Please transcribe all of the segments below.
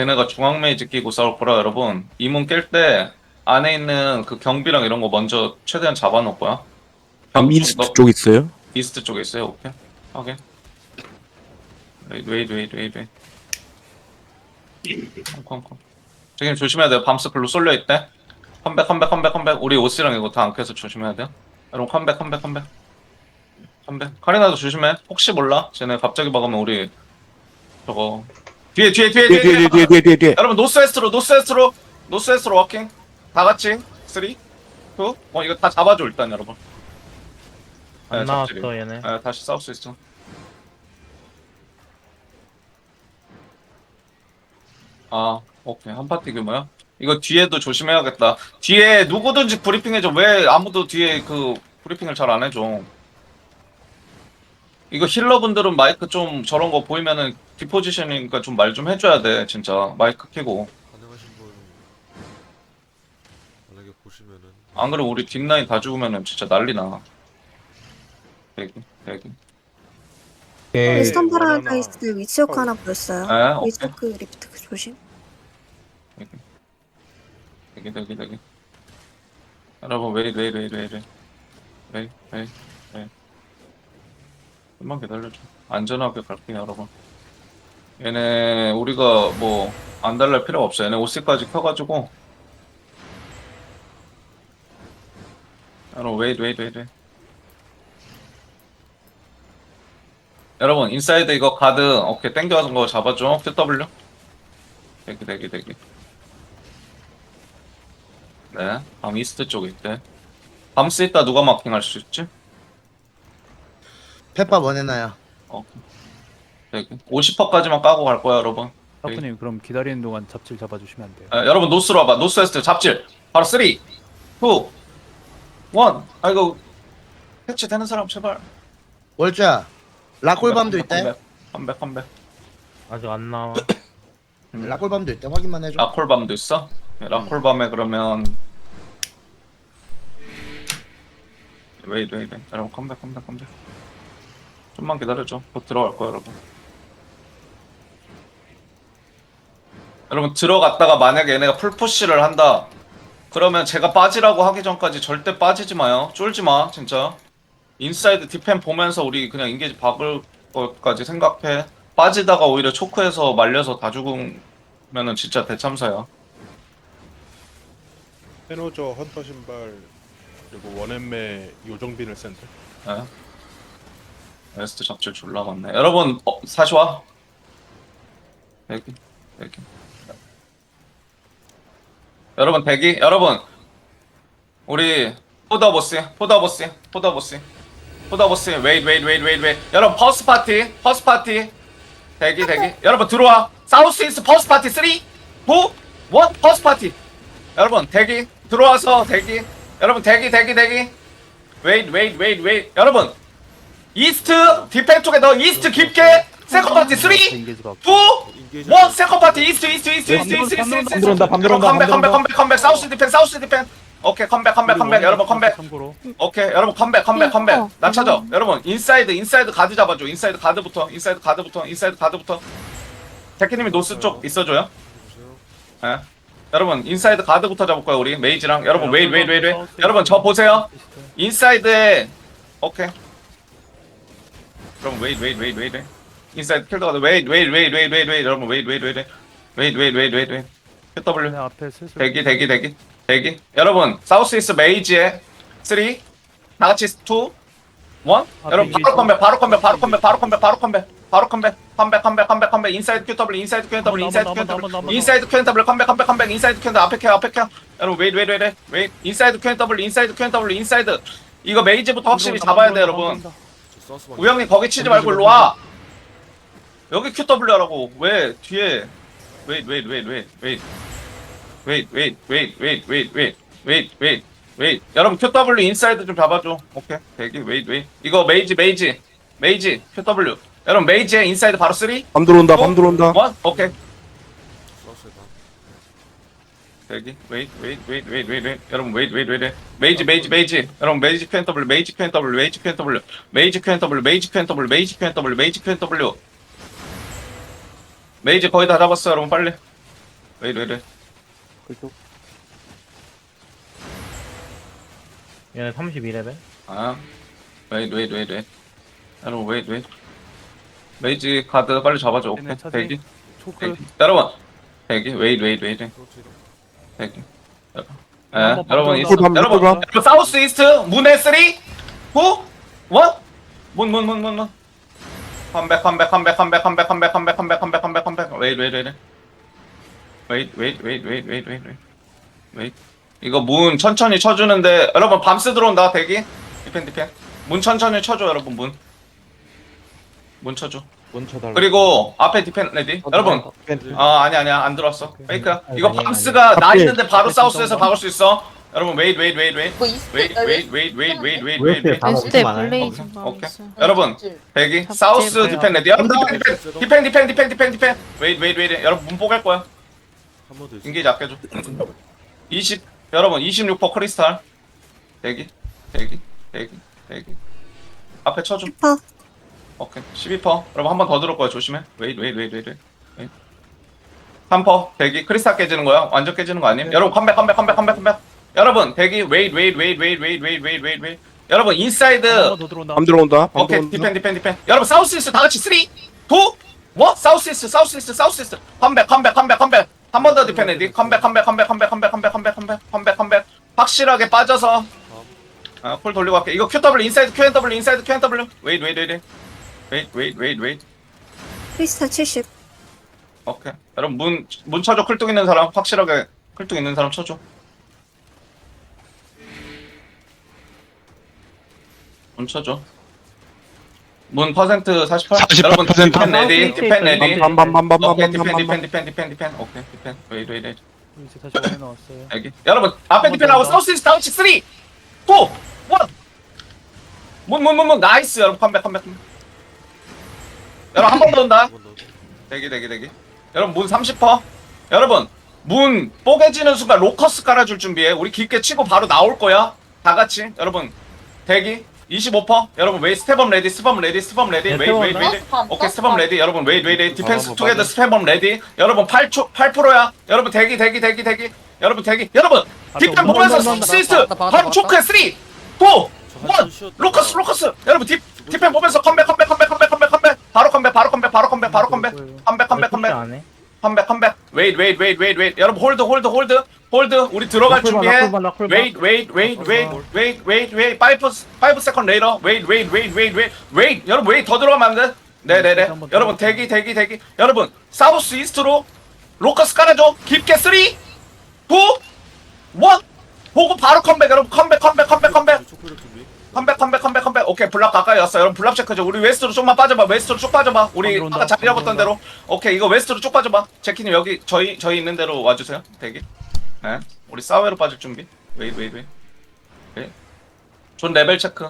쟤네가 중앙 메이지 끼고 싸울 거라 여러분. 이문 깰 때 안에 있는 그 경비랑 이런 거 먼저 최대한 잡아놓을 거야 밤 이스트 너- 쪽 있어요? 이스트 쪽에 있어요? 오케이. 오케이 웨이트 웨이트 웨이트 웨이트. 콩콩콩 저기 조심해야 돼요. 밤스 글로 쏠려 있대. 컴백 컴백 컴백 컴백. 우리 오스랑 이거 다 안 켜서 조심해야 돼요. 여러분 컴백 컴백 컴백. 컴백. 카리나도 조심해. 혹시 몰라? 쟤네 갑자기 막으면 우리 저거 뒤에 뒤에 뒤에 뒤에 뒤에 뒤에 뒤에 뒤에 뒤에 여러분 노스웨스트로 노스웨스트로 노스웨스트로 워킹 다 같이 3 2 어 이거 다 잡아줘 일단 여러분 안 네, 나왔어 잡지리. 얘네 아, 다시 싸울 수 있어. 아, 오케이. 한 파티 규모야? 이거 뒤에도 조심해야겠다. 뒤에 누구든지 브리핑해줘. 왜 아무도 뒤에 그 브리핑을 잘 안 해줘? 이거 힐러분들은 마이크 좀 저런 거 보이면은 디포지션이니까 좀 말 좀 해줘야 돼, 진짜. 마이크 켜고. 가능하신 분 만약에 보시면은 안 그러면 우리 뒷라인 다 죽으면은 진짜 난리 나. 대기, 대기. 예. 웨스턴 어려나. 파라다이스 위치워크 하나 보였어요. 아, 오케이. 위치워크 리프트 조심. 대기 대기 대기 여러분 웨이 웨이 웨이 웨이 웨이 웨이 웨이 웨이 좀만 기다려줘 안전하게 갈게요 여러분 얘네 우리가 뭐 안 달랄 필요가 없어 얘네 OC까지 켜가지고 여러분 웨이 웨이 웨이 웨이 여러분 인사이드 이거 가드 오케이 땡겨서 거 잡아줘 QW 대기 대기 대기 네, 밤 이스트 쪽에 있대. 밤스 있다 누가 마킹할 수 있지? 페파 원해놔요. 어. 네, 50%까지만 까고 갈 거야, 여러분. 하프님 그럼 기다리는 동안 잡질 잡아주시면 안 돼요. 아, 여러분 노스로 와봐. 노스 웨스트 잡질. 바로 3, 2, 1. 아 이거 패치 되는 사람 제발. 월주야, 라콜밤도 있대. 컴백, 컴백. 아직 안 나와 음. 라콜밤도 있대. 확인만 해줘. 라콜밤도 있어? 네, 라콜밤에 그러면 웨이 웨이 웨이 여러분 컴백 컴백 컴백 좀만 기다려줘 곧 들어갈 거야 여러분 여러분 들어갔다가 만약에 얘네가 풀푸시를 한다 그러면 제가 빠지라고 하기 전까지 절대 빠지지 마요 쫄지 마 진짜 인사이드 디펜 보면서 우리 그냥 인게이지 박을 것까지 생각해 빠지다가 오히려 초크해서 말려서 다 죽으면은 진짜 대참사야 페노저 헌터 신발 그리고 원앤매 요정빈을 센터 네. 웨스트 잡질 졸라 많네. 여러분, 어, 사시와. 대기, 대기. 여러분, 대기. 여러분, 우리 포다보스, 포다보스, 포다보스, 포다보스. 웨이트, 웨이트, 웨이트, 웨이트, 웨이트. 여러분, 퍼스 파티, 퍼스 파티. 대기, 대기. 여러분, 들어와. 사우스 이스 퍼스 파티 3, 2, 1, 퍼스 파티. 여러분, 대기. 들어와서 대기. 여러분, 대기, 대기, 대기. 웨이트, 웨이트, 웨이트, 웨이트. 여러분, 이스트 디펜 쪽에 너 이스트 깊게 세컨 파티 3 2 1 인게이지가 세컨 파티 이스트 이스트 이스트 이스트 이스트 이스트 이스트. 밤 들어온다, 밤 들어온다, 컴백 밤 컴백. 들어온다. 컴백 컴백. 사우스 디펜 사우스 디펜. 오케이 컴백 컴백 컴백. 여러분 컴백. 참고로. 오케이 여러분 컴백 컴백 컴백. 어, 나 찾아. 음. 여러분 인사이드 인사이드 가드 잡아줘. 인사이드 가드부터 인사이드 가드부터 인사이드 가드부터. 데키님이 노스 쪽 있어줘요. 예 여러분 인사이드 가드부터 잡을 거야 우리. 메이지랑. 여러분 웨이 웨이 웨이 웨이 여러분 저 보세요. 인사이드에 오케이. 그럼 웨이트 웨이트 웨이트 웨이트 인사이드 킬더 가드 웨이트 웨이트 웨이트 웨이트 웨이트 웨이트 여러분 웨이트 웨이트 웨이트 웨이트 웨이트 웨이트 웨이트 웨이트 QW 네, 앞에 슬슬 대기 대기 대기 대기 여러분 사우스 이스 메이지에 3 다 같이 2 1 여러분 바로 컴백 바로 컴백 바로 컴백 바로 컴백 바로 컴백 바로 컴백 컴백 컴백 컴백 컴백 인사이드 QW 인사이드 QW 인사이드 QW 인사이드 QW 컴백 컴백 컴백 인사이드 QW 앞에 켜 앞에 켜 여러분 웨이트 웨이트 웨이트 웨이트 인사이드 QW 인사이드 QW 인사이드 이거 메이지부터 확실히 잡아야 돼 여러분 우영님 거기 치지 말고 일로 와. 여기 QW 하라고. 왜 뒤에 wait wait wait wait wait wait wait wait wait wait wait wait wait wait 여러분 QW 인사이드 좀 잡아줘. 오케이 대기 wait wait 이거 메이지 메이지 메이지 QW 여러분 메이지에 인사이드 바로 3 1밤 들어온다 밤 들어온다 오케이 사우스에 방 대기 wait wait wait wait wait wait 여러분 wait wait wait 메이지 메이지 메이지 여러분 메이지 QW 메이지 QW 메이지 QW 메이지 QW 메이지 QW 메이지 QW 메이지 QW 메이지 거의 다 잡았어 여러분. 빨리. 웨이트 웨이트 그쪽. 얘네 32레벨? 아 웨이트 웨이트 웨이트 웨이트 여러분 웨이트 웨이트 메이지 카드 빨리 잡아줘. 오케이 얘네 차지. 대기. 초크. 대기. 여러분 대기. 웨이트 웨이트 웨이트 그렇지. 대기. 예, 한번 여러분 여러분 사우스 이스트 문에 3 2 1 문문 문 문문 컴백 컴백 컴백 컴백 컴백 컴백 컴백 컴백 컴백 컴백 컴백 웨이트 웨이트 웨이트 웨이트 웨이트 웨이트 웨이트 웨이트 웨이트 웨이트 이거 문 천천히 쳐주는데 여러분 밤스 들어온다 대기 디펜 디펜 문 천천히 쳐줘 여러분 문문 쳐줘 문 쳐달라. 그리고 앞에 디펜 레디 여러분 펜. 아 아니 아니야 안 들어왔어 페이크야 아니, 이거 아니, 밤스가 나 앞에, 있는데 바로 앞에 사우스에서 진짜 박을 수 있어 여러분 웨이트 웨이트 웨이트 웨이트 뭐 있을 웨이트 때 웨이트 웨이트 웨이트 웨이트 웨이트 웨이트 웨이트 때 블레이즈 오케이. 여러분 대기. 잡지 사우스 뭐야. 디펜 레디. 여러분. 디펜 디펜 디펜 디펜 디펜 디펜. 웨이트 웨이트 웨이트 여러분 문 뽀갤 거야. 한번더 있어. 인게이지 아껴줘. 20 여러분 26% 크리스탈. 대기 대기 대기 대기. 앞에 쳐줘. 10퍼. 오케이. 12퍼. 여러분 한 번 더 들을 거야 조심해. 웨이트 웨이트 웨이트 웨이트 웨이트 3퍼. 대기. 크리스탈 깨지는 거야? 완전 깨지는 거 아님? 여러분 컴백 컴백 컴백 컴백 컴백 여러분 대기 웨이트 웨이트 웨이트 웨이트 웨이트 웨이트 웨이트 웨이트 웨이트 여러분 인사이드 더 들어온다. 밤 들어온다. 밤 오케이 들어온다. 디펜 디펜 디펜 여러분 사우스 이스트 다 같이 3 2 1 사우스 이스트 사우스 이스트 사우스 이스트 컴백 컴백 컴백 컴백 한 번 더 디펜 레디 컴백 컴백 컴백 컴백 컴백 컴백 컴백 컴백 컴백 컴백 확실하게 빠져서 아, 콜 돌리고 갈게 이거 QW 인사이드 QNW 인사이드 QNW 웨이트 웨이트 웨이트 웨이트 웨이트 웨이트 웨이트 크리스탈 70. 오케이 여러분 문, 문 쳐줘 클뚝 있는 사람 확실하게 클뚝 있는 사람 쳐줘 문 쳐줘. 문 퍼센트 48 48%. 여러분 디펜 레디 디펜 레디. 오케이 밤, 디펜 밤, 디펜 밤. 디펜 디펜 디펜. 오케이 디펜. 웨이트 웨이트 웨이트 이제 다시 원에 나왔어요. 여기. 여러분 앞에 디펜하고 더. 사우스 이스트 다운치 3 2 1 문문문문. 나이스 여러분. 컴백 컴백 컴백. 여러분 한 번 더 온다. 대기 대기 대기. 여러분 문 30퍼. 여러분 문 뽀개지는 순간 로커스 깔아줄 준비해. 우리 깊게 치고 바로 나올 거야. 다 같이. 여러분 대기 25퍼? 여러분 웨이 스텝업 레디 스텝업 레디 스텝업 레디 네, 웨이 웨이. 스텝업. 웨이 오케이 스텝업 레디. 여러분 웨이 웨이 웨이. 디펜스 투게더 스텝업 레디. 여러분 8초 8%야. 여러분 대기 대기 대기 대기. 여러분 대기. 여러분 디펜 온다, 보면서 온다, 온다, 시스트. 온다, 온다, 바로 온다. 초크해 3 2 1 로커스 로커스. 여러분 딥 디펜 보면서 컴백 컴백 컴백 컴백 컴백 컴백. 바로 컴백 바로 컴백 바로 컴백 바로 컴백. 컴백 컴백 컴백. 안 해? 컴백 컴백. 웨이트 웨이트 웨이트 웨이트 웨이트. 여러분 홀드 홀드 홀드 홀드 우리 들어갈 봐, 준비해. 봐, 봐. 웨이트 웨이트 웨이트 웨이트 웨이트 웨이트 웨이트 파이브 파이브 세컨 레이더 웨이트. 웨이트 웨이트 웨이트 웨이트 웨이트 여러분 웨이트 더 들어가면 안돼? 네네네. 한번 여러분 더. 대기 대기 대기. 여러분 사우스 이스트로 로커스 깔아줘. 깊게 3 2 1 보고 바로 컴백 여러분. 컴백 컴백 컴백 컴백. 준비. 컴백 컴백 컴백 컴백. 오케이 블락 가까이 왔어 여러분 블락 체크죠. 우리 웨스트로 좀만 빠져봐. 웨스트로 쭉 빠져봐. 우리 들어온다, 아까 자리 잡았던 들어온다. 대로. 오케이 이거 웨스트로 쭉 빠져봐. 제키님 여기 저희 저희 있는 대로 와주세요. 대기 네 우리 사웨로 빠질 준비 웨이 웨이 웨이 네. 존 레벨 체크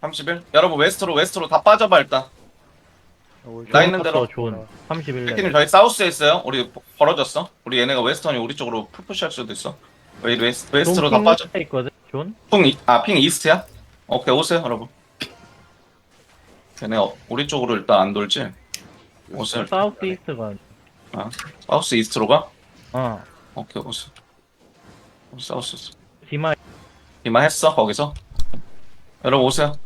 31 여러분 웨스트로 웨스트로 다 빠져봐 일단 나 있는 대로 존 31레벨 제키님 저희 사우스에 있어요 우리 벌어졌어 우리 얘네가 웨스턴이 우리 쪽으로 풀푸시할 수도 있어 웨이 웨스트 웨스트로 다 빠져 있거든 존? 핑아핑 이스트야? 오케이 오세요 여러분. 걔네 어, 우리 쪽으로 일단 안 돌지. 오세요. 사우스 이스트가 아, 사우스 이스트로 가? 어 오케이 오세요. 오, 사우스 이스트. 디마 이만 했어 거기서. 여러분 오세요.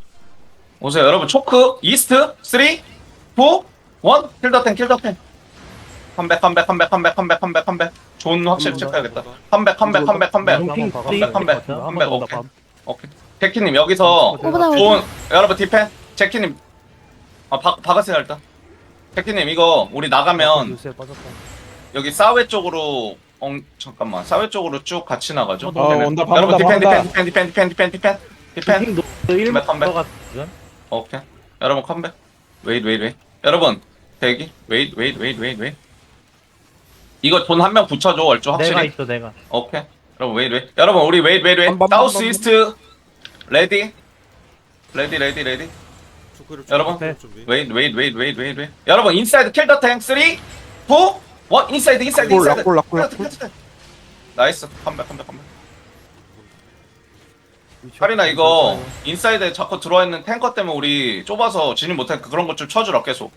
오세요 여러분 초크 이스트 3 2 1 킬더 텐 킬더 텐. 컴백 컴백 컴백 컴백 컴백 컴백 컴백. 존 확실히 체크해야겠다. 컴백 컴백 컴백 컴백. 컴백 컴백, 컴백, 컴백, 오케이. 밤. 오케이. 제키님 여기서 좋은 여러분 디펜 제키님 아 박, 박으세요 일단 제키님 이거 우리 나가면 요새 빠졌다. 여기 사회 쪽으로 어 잠깐만. 사회 쪽으로 쭉 같이 나가죠? 어, 네네. 온다, 방 여러분 온다, 디펜 방 디펜 디펜 디펜 디펜 디펜 디펜 디펜. 핑 1만 컴백. 들어갔거든? 오케이. 여러분 컴백. 웨이트 웨이트 웨이트. 여러분 대기. 웨이트 웨이트 웨이트 웨이트 웨이트. 이거 돈 한 명 붙여줘 얼추 내가 확실히. 있어 내가. 오케이. 여러분 웨이트 웨이트. 여러분 우리 웨이트 웨이트 웨이트. 밤, 밤, 사우스 밤, 밤. 이스트. 레디. 레디 레디 레디. 여러분. 웨이트 웨이트 웨이트 웨이트 웨이트 웨이트. 여러분 인사이드 킬더 탱3 2 1 인사이드 인사이드 인사이드 킬더 탱, 킬더 탱. 나이스 컴백 컴백 컴백 카리나. 이거 인사이드에 자꾸 들어와 있는 탱커 때문에 우리 좁아서 진입 못해 그런 것 좀 쳐주라 계속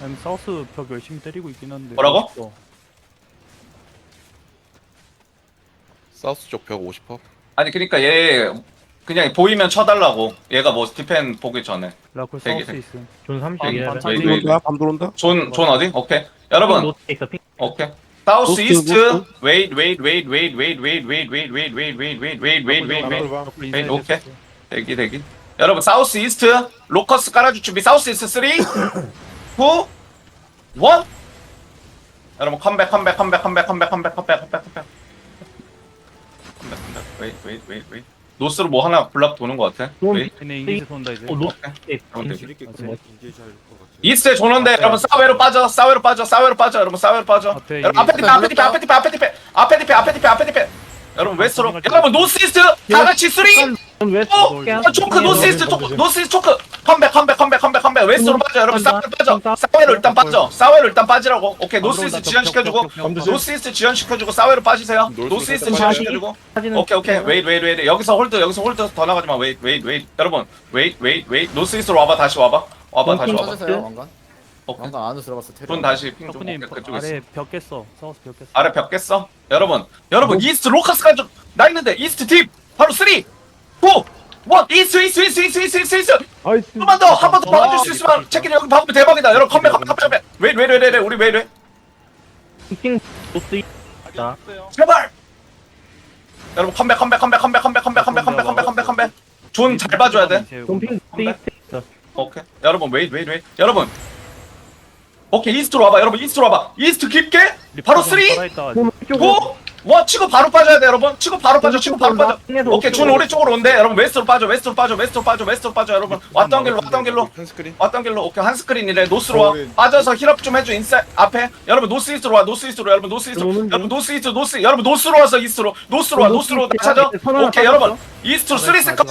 아니 사우스 벽 열심히 때리고 있긴 한데 뭐라고? 없어. 사우스 쪽 벽 50퍼 아니 그러니까 얘 그냥 보이면 쳐달라고 얘가 뭐 디펜 보기 전에 라콜 되게 사우스 돼. 있음 존 아, 31레벨. 반찬 웨이, 밤 웨이. 들어온다. 밤 들어온다. 존 존 어디? 오케이 여러분 노트 있어 핑. 오케이 사우스 노스, 이스트 노스. 웨이트 웨이트 웨이트 웨이트 웨이트 웨이트 웨이트 웨이트 웨이트 웨이트 웨이트 웨이트 웨이트 웨이트 웨이트 라콜 네, 인사이드 오케이. 했었어. 대기 대기 여러분 사우스 이스트 로커스 깔아줄 준비 사우스 이스트 3 2 1 여러분 컴백 컴백 컴백 컴백 컴백 컴백 컴백 컴백 컴백 컴백 컴백 웨이트 웨이트 웨이트 웨이트 노스로 뭐 하나 블락 도는 것 같아? 웨이트 얘네 인기스 돈다 이제. 어. 여러분 맞아요. 그냥 인제 잘것 같아. 이스트에 조는데 여러분 사웨로 빠져 사웨로 빠져 사웨로 빠져 여러분 사웨로 빠져. 앞에 여러분 앞에 디페 앞에 디페 앞에 디페 앞에 디페 앞에 디페 앞에 디페 앞에 디페 여러분 웨스트로 여러분 노스 이스트 다 같이 쓰리 존 웨스트. 어? 어, 초크 노스 이스트 초크 노스 이스트 초크. 컴백 컴백 컴백 컴백 컴백. 웨스트로 빠져. 여러분 사웨로 빠져. 사웨로 일단 빠져. 사웨로 일단 빠지라고. 오케이 노스 이스트 지연시켜주고 노스 이스트 지연시켜주고 사웨로 빠지세요. 노스 이스트 지연시켜주고. 오케이 오케이. 웨이트 웨이트 웨이트. 여기서 홀드 여기서 홀드 더 나가지 마. 웨이트 웨이트 웨이트. 여러분 웨이트 웨이트 웨이트. 노스 이스트로 와봐. 다시 와봐. 와봐 다시 와봐. 찾으세요 왕관 안으로 들어갔어. 분 다시 핑좀 그쪽에 아래 벽 깼어. 사우스 벽 깼어. 아래 벽 깼어? 여러분, 여러분 이스트 로커스가 좀나 있는데 이스트 딥! 바로 3, 2, 1 이스트 이스트 이스트 이스트 이스트 이스트 이스트 한번 더 한 번더 막아줄 수 있으면 체킹 여기 박으면 대박이다 여러분 컴백 컴백 컴백 컴백 왜왜 왜 왜 우리 왜 왜? 핑 노트. 자. 제발 여러분 컴백 컴백 컴백 컴백 컴백 컴백 컴백 컴백 컴백 컴백 컴백 존잘 봐줘야 돼 존핑 노트 있어. 오케이 여러분 웨이트 웨이트 여러분 오케이 이스트로 와봐 여러분 이스트로 와봐 이스트 깊게 바로 3, 2, 1 와 치고 바로 빠져야 돼 여러분. 치고 바로 빠져 치고 바로 빠져. 오케이 준 우리 쪽으로 온대. 여러분 웨스트로 빠져 웨스트로 빠져 웨스트로 빠져 웨스트로 빠져 여러분. 왔던 길로 왔던 길로. 한 스크린. 왔던 길로. 오케이 한 스크린이래. 노스로 와. 빠져서 힐업 좀 해줘 인사 앞에. 여러분 노스 이스트로 와 노스 이스트로. 여러분 노스 이스트로. 여러분 노스 이스트 노스 여러분 노스로 와서 이스트로. 노스로 와 노스로 찾아. 오케이 여러분. 이스트로 3안 세컨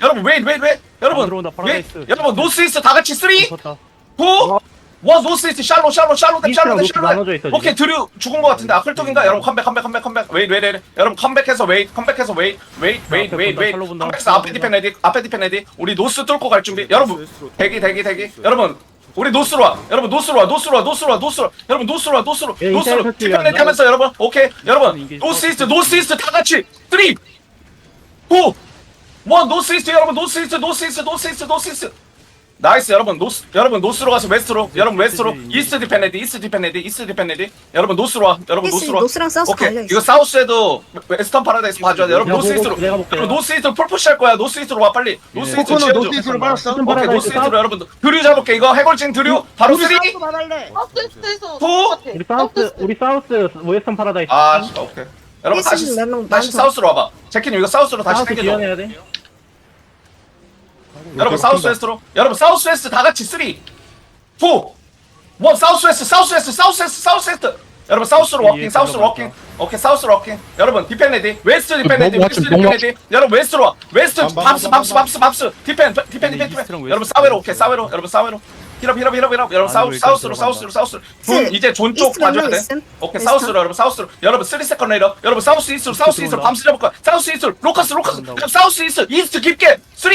여러분 웨이트 웨이트 웨이트. 여러분 웨이트. 여러분 노스 이스트 다 같이 3 2붙 1 노스 이스트 샬로 샬로 샬로 댐 샬로 댐 샬로 나눠져 있어, 댐 오케이 드류 죽은 거 같은데. 아클톡인가? 여러분 컴백 컴백 컴백 컴백. 웨이트 웨이트 웨이트 여러분 컴백해서 웨이트 컴백해서 웨이트 웨이트 웨이트 앞에 웨이트 본다, 웨이트 샬로 본다, 컴백해서 앞에 디펜 레디 앞에 디펜 레디 우리 노스 뚫고 갈 준비. 여러분 대기 대기 대기. 여러분 우리 노스로 와. 여러분 노스로 와 노스로 와 노스로 와 노스로 와. 여러분 노스로 와 노스로 예, 노스로. 인사이드 디펜 레디 하면서 여러분 오케이 여러분 노스 이스트 노스 이스트 다 같이. 3 2 1 노스 이스트 여러분 노스 이스트 노스 이스트 노스 이스트 노스 이스트 나이스 여러분 노스 여러분 노스로 가서 웨스트로 여러분 웨스트로. 이스트 디펜 레디 이스트 디펜 레디 이스트 디펜 레디. 여러분 노스로 와 여러분 이스트 노스로 와. 노스랑 사우스 오케이. 갈려 이거 있어. 사우스에도 웨스턴 파라다이스 봐줘야 돼. 여러분 내가 노스 보고- 이스트로. 내가 볼게요. 여러분 노스 이스트로 풀푸시 할 거야. 노스 이스트로 와 빨리. 노스 이스트 코코넛 지어줘. 노스 이스트로 빠졌어 무슨 오케이 노스 이스트로 여러분 드류 잡을게. 이거 해골진 드류. 바로 쓰리. 사우스에서 투 우리 사우스 우리 사우스 웨스턴 파라다이스. 아 오케이. 여러분 다시 다시. 사우스로 와봐. 제키님 이거 사우스로 다시 사우스 당겨줘. 지원해야 돼. 여러분 사우스 웨스트로. 여러분 사우스 웨스트 다 같이 3 2 1 사우스 웨스트 사우스 웨스트 사우스 웨스트 사우스 웨스트. 여러분 사우스로 워킹 예, 사우스로. 워킹. 오케이 사우스로 워킹. 여러분 디펜 레디. 웨스트 디펜 레디. 너무 웨스트 맞지, 디펜 레디. 여러분 웨스트로 와. 웨스트 밥스 밤, 밥스 밤. 밥스 밥스. 디펜 디펜 디펜 디펜. 여러분. 사웨로 오케이 사웨로. 여러분 사웨로. 힐업 힐업 힐업 힐업 여러분 안 사우, 보이게 사우스로. 사우스로 사우스로. 존 이스트, 이제 존 쪽 봐줘야 돼? 오케이? 사우스로 여러분 사우스로. 여러분 3 세컨 레이더. 여러분 사우스 이스트로 사우스 이스트로 들어온다. 밤스 잡을 거야. 사우스 이스트로 로커스 로커스. 사우스 이스트 이스트 깊게. 3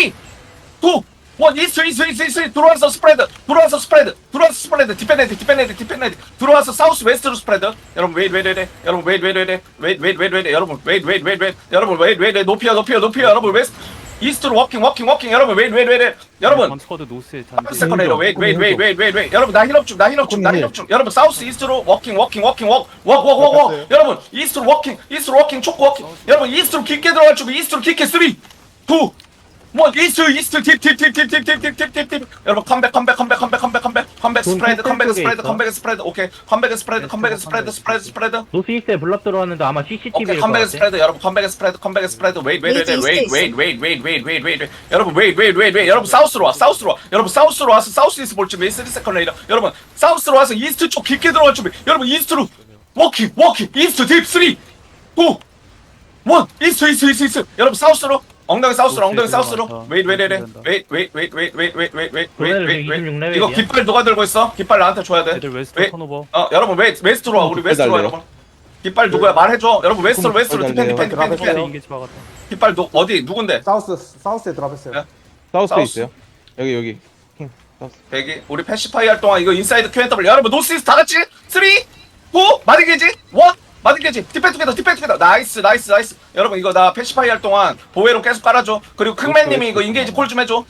2 1 이스트 이스트 이스트 이스트 들어와서 스프레드 들어와서 스프레드 들어와서 스프레드 디펜레드 디펜레드 디펜레드 들어와서 사우스 웨스트로 스프레드 여러분 웨이트 웨이트 웨이트 여러분 웨이트 웨이트 웨이트 웨이트 웨이트 여러분 웨이트 웨이트 웨이트 웨이트 여러분 웨이트 웨이트 높이요 높이요 높이요 여러분 웨스트 이스트로 워킹 워킹 워킹 여러분 웨이트 웨이트 웨이트 여러분 번스쿼드 노스에 한 잔디 세컨 레이더 웨이트 웨이트 웨이트 웨이트 웨이트 웨이트 여러분 나 힐업 중나 힐업 중나 힐업 중 여러분 사우스 이스트로 워킹 워킹 워킹 워워워워워 여러분 이스트로 워킹 이스트로 워킹 초코 워킹 여러분 이스트로 깊게 들어갈 준비 이스트로 깊게 3 2 뭐 이스트 이스트 딥딥딥딥딥딥딥딥딥 여러분 컴백 컴백 컴백 컴백 컴백 컴백 컴백 돈 스프레드 컴백 스프레드. 컴백 스프레드 오케이 컴백 스프레드 컴백 스프레드 스프레드 스프레드 노스 이스트에 블락 들어왔는데 아마 CCTV일 오케이 것 컴백 같아. 스프레드 여러분 컴백 스프레드 컴백 스프레드 웨이트 웨이트 웨이트 웨이트 웨이트 웨이트 웨이트 웨이트 웨이트 웨이트 웨이트 여러분 웨이트 웨이트 웨이트 웨이트 여러분 사우스로 와 사우스로 와 여러분 사우스로 와서 사우스 이스트 볼 준비 3 세컨 레이더 여러분 사우스로 와서 이스트 쪽 깊게 들어갈 준비 여러분 이스트로 워킹 워킹 이스트 딥3 2 1 이스트 이스트 이스트 이스트 여러분 사우스로 엉덩이 사우스로 엉덩이 사우스로. 웨이트 웨이트 웨이트. 웨이트 웨이트 웨이트 웨이트 웨이트 웨이트 웨이트 웨이트. 웨이트 웨이트. 이거 깃발 누가 들고 있어? 깃발 나한테 줘야 돼. 애들 웨스트 웨이- 턴오버. 어 여러분 웨 웨스트로 와 우리 웨스트로 와 여러분. 깃발 누구야? 말해줘. 여러분 웨스트로 웨스트로. 디펜 디펜 디펜 디펜. 깃발 누 어디 누군데? 사우스 사우스에 드랍했어요. 네. 사우스에 사우스. 있어요. 여기 여기. 킹. 대기. 우리 패시파이 할 동안 이거 인사이드 Q&W. 여러분 노스이스 다 같이? 3 2 마딩게지? 1 마딩게지 디펜트 게더 디펜트 게더 나이스 나이스 나이스 여러분 이거 나 패시파이 할 동안 보회로 계속 깔아줘 그리고 큰맨님이 이거 인게이지 콜 좀 해줘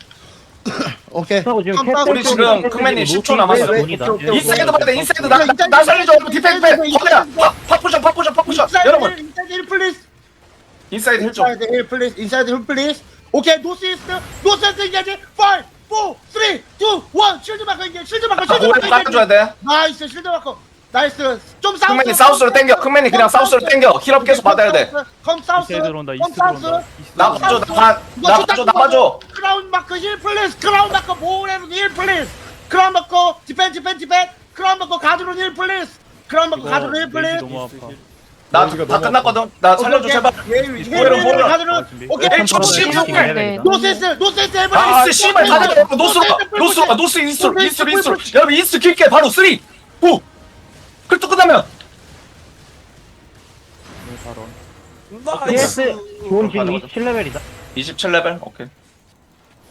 오케이. 하고 지금 깜빡 우리 지금 캐슬 10초 남았어. 노스이스트 왜, 왜, 본이다. 왜, 인사이드 봐야 돼 인사이드 나, 나, 나 살려줘 디펜트 디펜트 거야 팝포션 팝포션 팝포션 여러분 인사이드 1 플리즈. 인사이드 해줘 인사이드 1 플리즈. 인사이드 1 플리즈. 오케이 노스 이스트. 노스 이스트 인게지. 5 4 3 2 1 실드 마커 인게지. 실드 마커 실드 보회로 마커 깔아줘야. 돼 나이스 실드 마커. 나이스. 좀 사우스. 큰맨이 사우스로 땡겨 큰맨이 그냥 사우스로 땡겨 힐업 계속 받아야 돼컴 사우스. 이스트 들어온다 컴 이스트 사우스. 들어온다 이스트 나. 봐줘 나 봐- 나 봐줘 나 봐줘 크라운 마크 1 플리즈. 크라운 마크 모래로 1 플리즈. 크라운 마크 디펜 디펜 디펜. 크라운 마크 가드로 1 플리즈. 크라운 마크 1 레이지 플리즈. 너무 아파 나 다 끝났거든 나 살려줘 제발 보회로 보회로 아. 오케이. 에이, 저 씨발. 네. 노세스 노세스 해봐. 나이스 씨발 다 내려 노스로 가 노스로 가 노스 이스트로 이스트로 이스트로 여러분 이스트 길게 바로 3 2 클도 끝나면 네, 바로 CS 좋은 지금 27레벨이다. 27레벨 오케이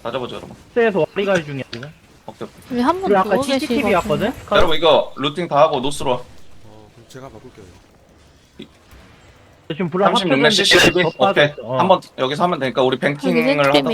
다 잡아줘 여러분 CS 와리가이 중이야 지금. 오케이 우리 한 우리 분 아까 누워 CCTV. 왔거든. 여러분 이거 루팅 다 하고 노스로 와. 어 그럼 제가 바꿀게요 지금 불안 36렙 CCTV 오케이 어. 한번 여기서 하면 되니까 우리 뱅킹을 여기 하던 넥템이